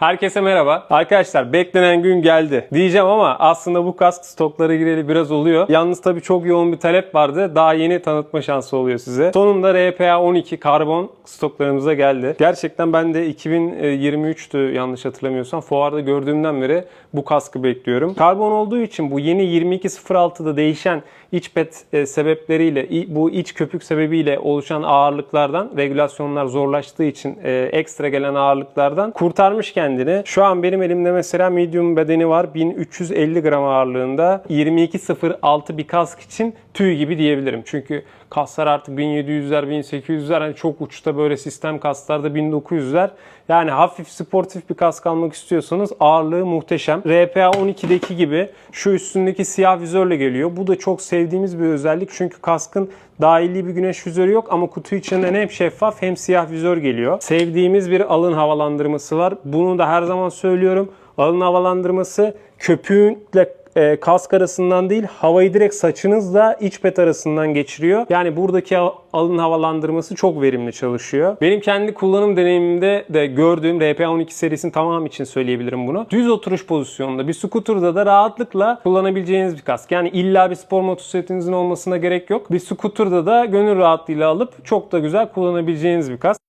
Herkese merhaba. Arkadaşlar beklenen gün geldi. Diyeceğim ama aslında bu kask stoklara gireli biraz oluyor. Yalnız tabii çok yoğun bir talep vardı. Daha yeni tanıtma şansı oluyor size. Sonunda RPA 12 karbon stoklarımıza geldi. Gerçekten ben de 2023'tü yanlış hatırlamıyorsam. Fuarda gördüğümden beri bu kaskı bekliyorum. Karbon olduğu için bu yeni 2206'da değişen iç pet e, sebepleriyle, bu iç köpük sebebiyle oluşan ağırlıklardan, regülasyonlar zorlaştığı için e, ekstra gelen ağırlıklardan kurtarmış kendini. Şu an benim elimde mesela medium bedeni var. 1350 gram ağırlığında 2206 bir kask için tüy gibi diyebilirim. Çünkü kaslar artık 1700'ler, 1800'ler hani çok uçta böyle sistem kaslarda 1900'ler. Yani hafif sportif bir kask almak istiyorsanız ağırlığı muhteşem. RPA 12'deki gibi şu üstündeki siyah vizörle geliyor. Bu da çok sevdiğimiz bir özellik. Çünkü kaskın dahili bir güneş vizörü yok ama kutu içinden hem şeffaf hem siyah vizör geliyor. Sevdiğimiz bir alın havalandırması var. Bunu da her zaman söylüyorum. Alın havalandırması köpüğünle e, kask arasından değil havayı direkt saçınızla iç pet arasından geçiriyor. Yani buradaki al- alın havalandırması çok verimli çalışıyor. Benim kendi kullanım deneyimimde de gördüğüm RP12 serisinin tamamı için söyleyebilirim bunu. Düz oturuş pozisyonunda bir scooter'da da rahatlıkla kullanabileceğiniz bir kask. Yani illa bir spor motosikletinizin olmasına gerek yok. Bir scooter'da da gönül rahatlığıyla alıp çok da güzel kullanabileceğiniz bir kask.